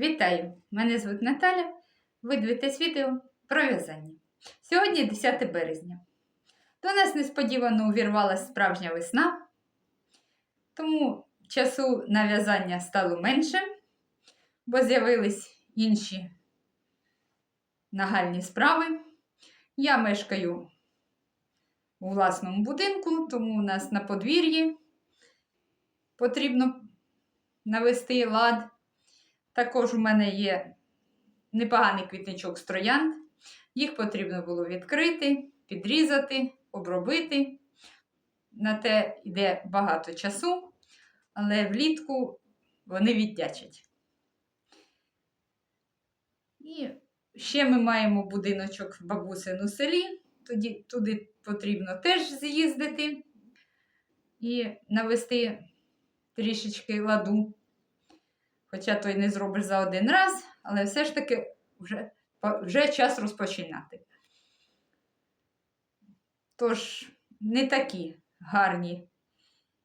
Вітаю! Мене звуть Наталя. Ви дивитесь відео про в'язання. Сьогодні 10 березня. До нас несподівано увірвалася справжня весна, тому часу на в'язання стало менше, бо з'явились інші нагальні справи. Я мешкаю у власному будинку, тому у нас на подвір'ї потрібно навести лад. Також у мене є непоганий квітничок з. Їх потрібно було відкрити, підрізати, обробити. На те йде багато часу, але влітку вони віддячать. І ще ми маємо будиночок в бабусину селі, тоді туди потрібно теж з'їздити і навести трішечки ладу. Хоча той не зробиш за один раз, але все ж таки вже, вже час розпочинати. Тож, не такі гарні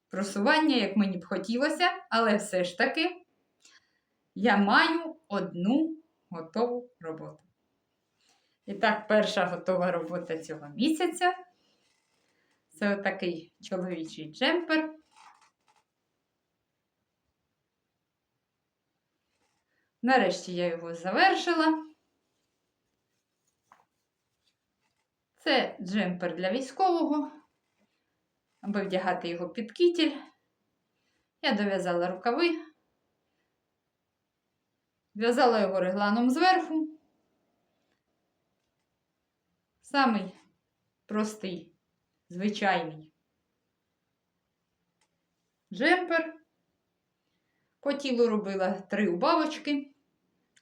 просування, як мені б хотілося, але все ж таки я маю одну готову роботу. І так, перша готова робота цього місяця це отакий чоловічий джемпер. Нарешті я його завершила. Це джемпер для військового, аби вдягати його під кітіль. Я дов'язала рукави, в'язала його регланом зверху. Самий простий, звичайний джемпер. По тілу робила три убавочки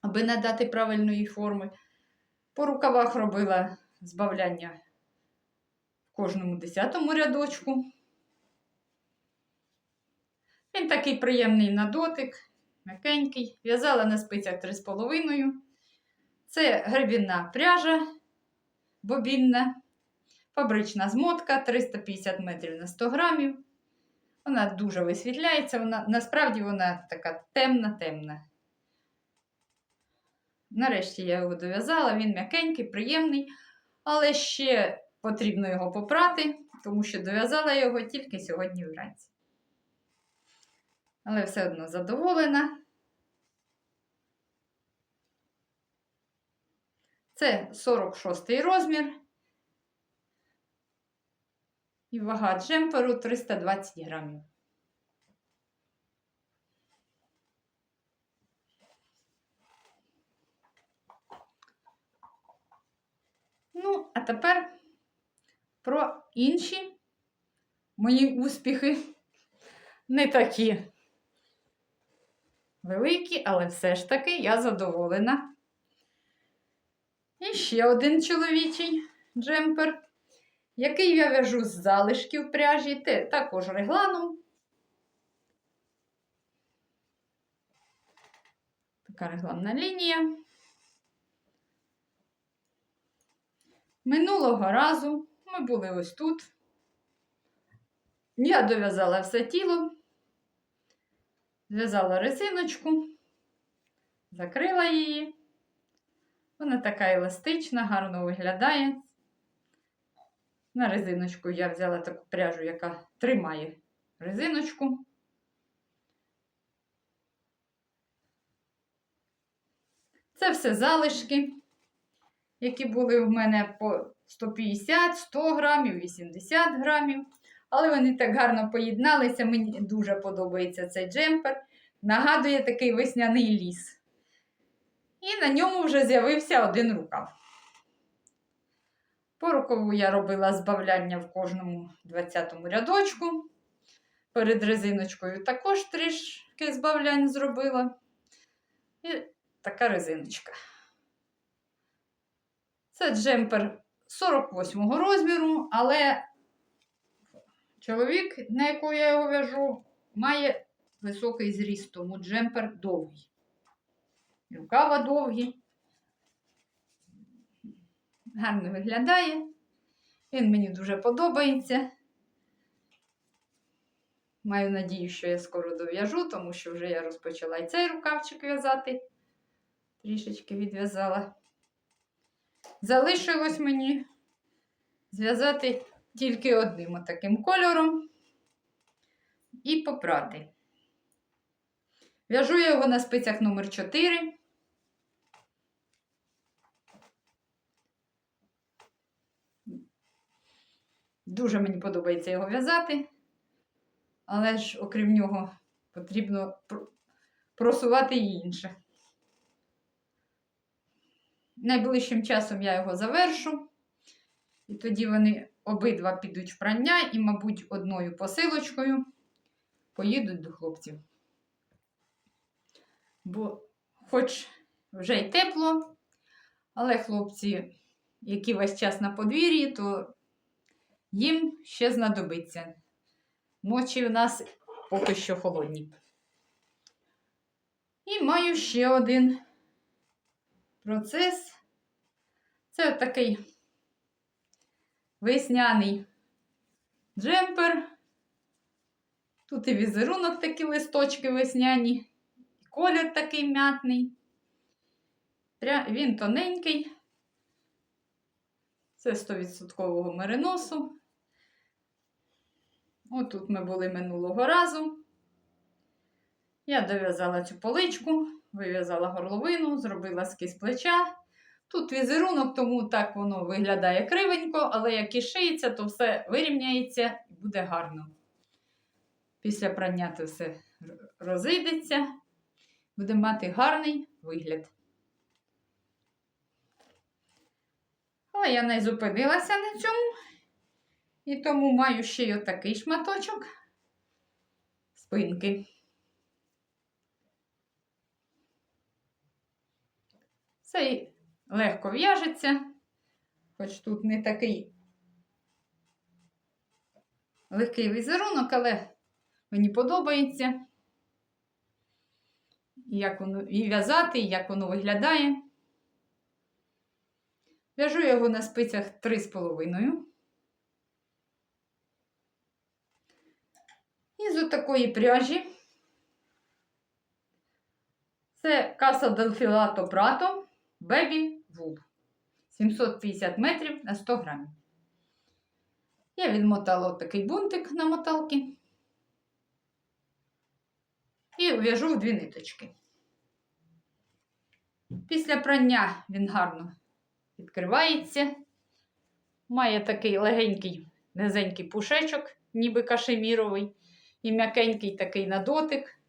аби надати правильної форми. По рукавах робила збавляння в кожному десятому рядочку. Він такий приємний на дотик, м'якенький. В'язала на спицях 3,5. Це гребінна пряжа бобінна, фабрична змотка 350 метрів на 100 грамів. Вона дуже висвітляється, вона, насправді вона така темна-темна. Нарешті я його дов'язала, він м'якенький, приємний, але ще потрібно його попрати, тому що дов'язала його тільки сьогодні вранці. Але все одно задоволена. Це 46 розмір. І вага джемперу 320 грамів. Ну, а тепер про інші мої успіхи. Не такі великі, але все ж таки я задоволена. І ще один чоловічий джемпер, який я в'яжу з залишків пряжі, також регланом. Така регламна лінія. Минулого разу ми були ось тут. Я дов'язала все тіло, зв'язала резиночку, закрила її. Вона така еластична, гарно виглядає. На резиночку я взяла таку пряжу, яка тримає резиночку. Це все залишки які були в мене по 150, 100 грамів, 80 грамів. Але вони так гарно поєдналися. Мені дуже подобається цей джемпер. Нагадує такий весняний ліс. І на ньому вже з'явився один рукав. По рукаву я робила збавляння в кожному 20-му рядочку. Перед резиночкою також трішки збавлянь зробила. І така резиночка. Це джемпер 48 розміру, але чоловік, на якого я його в'яжу, має високий зріст, тому джемпер довгий. Рукава довгі. Гарно виглядає. Він мені дуже подобається. Маю надію, що я скоро дов'яжу, тому що вже я розпочала і цей рукавчик в'язати. трішечки відв'язала. Залишилось мені зв'язати тільки одним отаким кольором і попрати. В'яжу я його на спицях номер 4. Дуже мені подобається його в'язати, але ж, окрім нього, потрібно просувати і інше. Найближчим часом я його завершу, і тоді вони обидва підуть в прання і, мабуть, одною посилочкою поїдуть до хлопців. Бо, хоч вже й тепло, але хлопці, які весь час на подвір'ї, то їм ще знадобиться. Ночі у нас поки що холодні. І маю ще один процес. Це такий весняний джемпер. Тут і візерунок такі листочки весняні, і колір такий м'ятний. Він тоненький. Це 100% мериносу. Отут ми були минулого разу. Я дов'язала цю поличку, вив'язала горловину, зробила скіз плеча. Тут візерунок, тому так воно виглядає кривенько, але як і шиється, то все вирівняється і буде гарно. Після прання це все розійдеться, буде мати гарний вигляд. Але я не зупинилася на цьому. І тому маю ще й отакий шматочок спинки. Цей легко в'яжеться, хоч тут не такий легкий візерунок, але мені подобається. Як воно і в'язати, і як воно виглядає. В'яжу його на спицях 3,5. Із отакої пряжі. Це каса del filato Prato Wool. 750 метрів на 100 грамів. Я відмотала такий бунтик на моталки. І в'яжу в дві ниточки. Після прання він гарно відкривається. Має такий легенький, низенький пушечок, ніби кашеміровий, і м'якенький такий на дотик.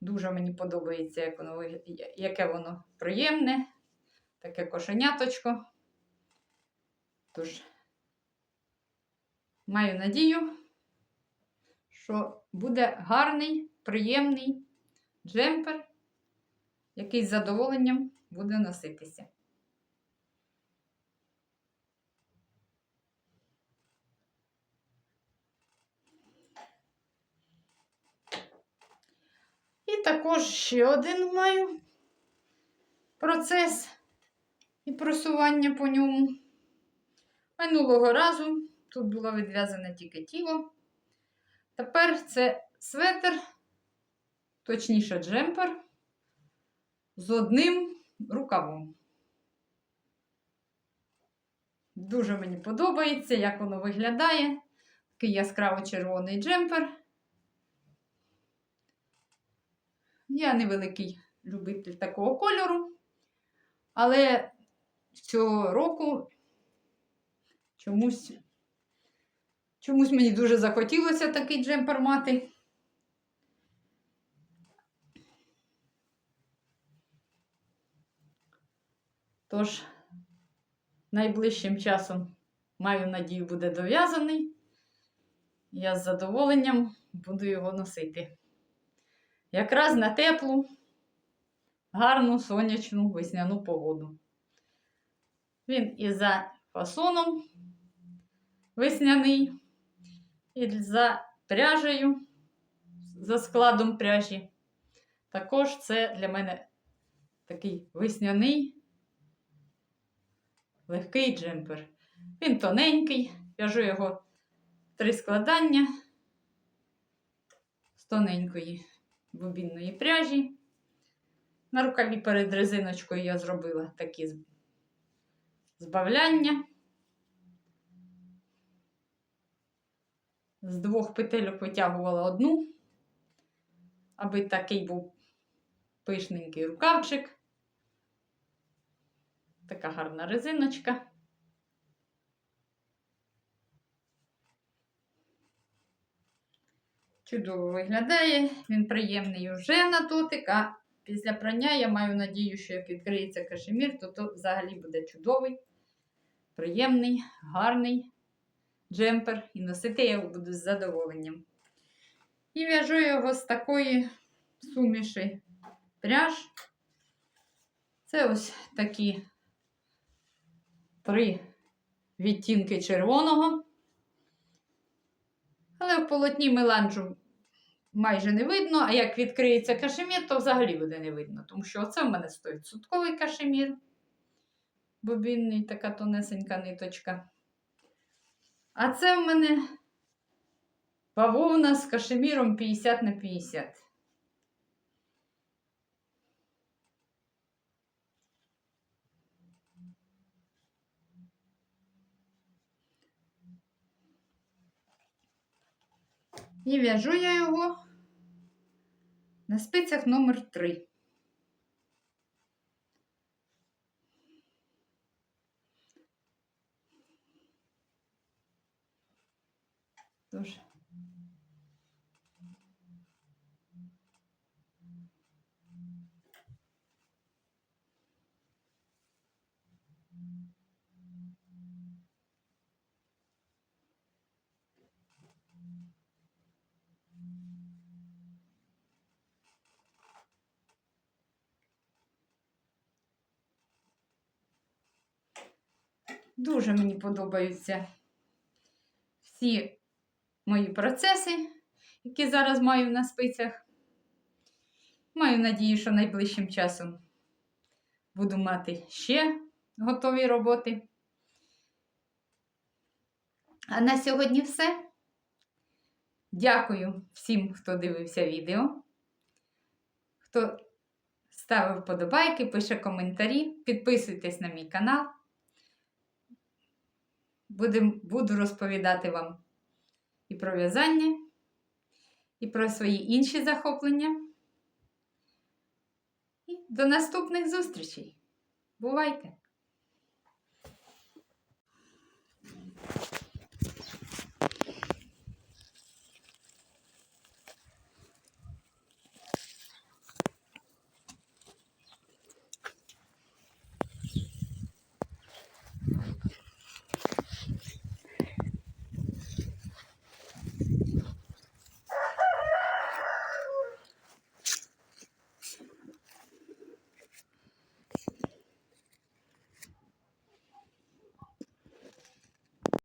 Дуже мені подобається, як воно, яке воно приємне, таке кошеняточко. Тож, маю надію, що буде гарний, приємний джемпер, який з задоволенням буде носитися. І також ще один маю процес і просування по ньому. Минулого разу тут було відв'язане тільки тіло. Тепер це светр, точніше джемпер з одним рукавом. Дуже мені подобається, як воно виглядає. Такий яскраво червоний джемпер. Я невеликий любитель такого кольору, але цього року чомусь, чомусь мені дуже захотілося такий джемпер мати. Тож, найближчим часом, маю надію, буде дов'язаний. Я з задоволенням буду його носити. Якраз на теплу, гарну сонячну весняну погоду. Він і за фасоном весняний, і за пряжею, за складом пряжі. Також це для мене такий весняний легкий джемпер. Він тоненький, в'яжу його три складання з тоненької бобінної пряжі. На рукаві перед резиночкою я зробила такі збавляння. З двох петельок витягувала одну, аби такий був пишненький рукавчик. Така гарна резиночка. Чудово виглядає, він приємний уже на дотик, а після прання я маю надію, що як відкриється кашемір, то то взагалі буде чудовий, приємний, гарний джемпер. І носити я його буду з задоволенням. І в'яжу його з такої суміші пряж. Це ось такі три відтінки червоного. Але в полотні меланжу майже не видно, а як відкриється кашемір, то взагалі буде не видно. Тому що оце в мене 100% кашемір. Бобінний, така тонесенька ниточка. А це в мене бавовна з кашеміром 50 на 50. І в'яжу я його на спицях номер 3. Тож. Дуже мені подобаються всі мої процеси, які зараз маю на спицях. Маю надію, що найближчим часом буду мати ще готові роботи. А на сьогодні все. Дякую всім, хто дивився відео, хто ставив вподобайки, пише коментарі, підписуйтесь на мій канал. Будем, буду розповідати вам і про в'язання, і про свої інші захоплення. І до наступних зустрічей. Бувайте!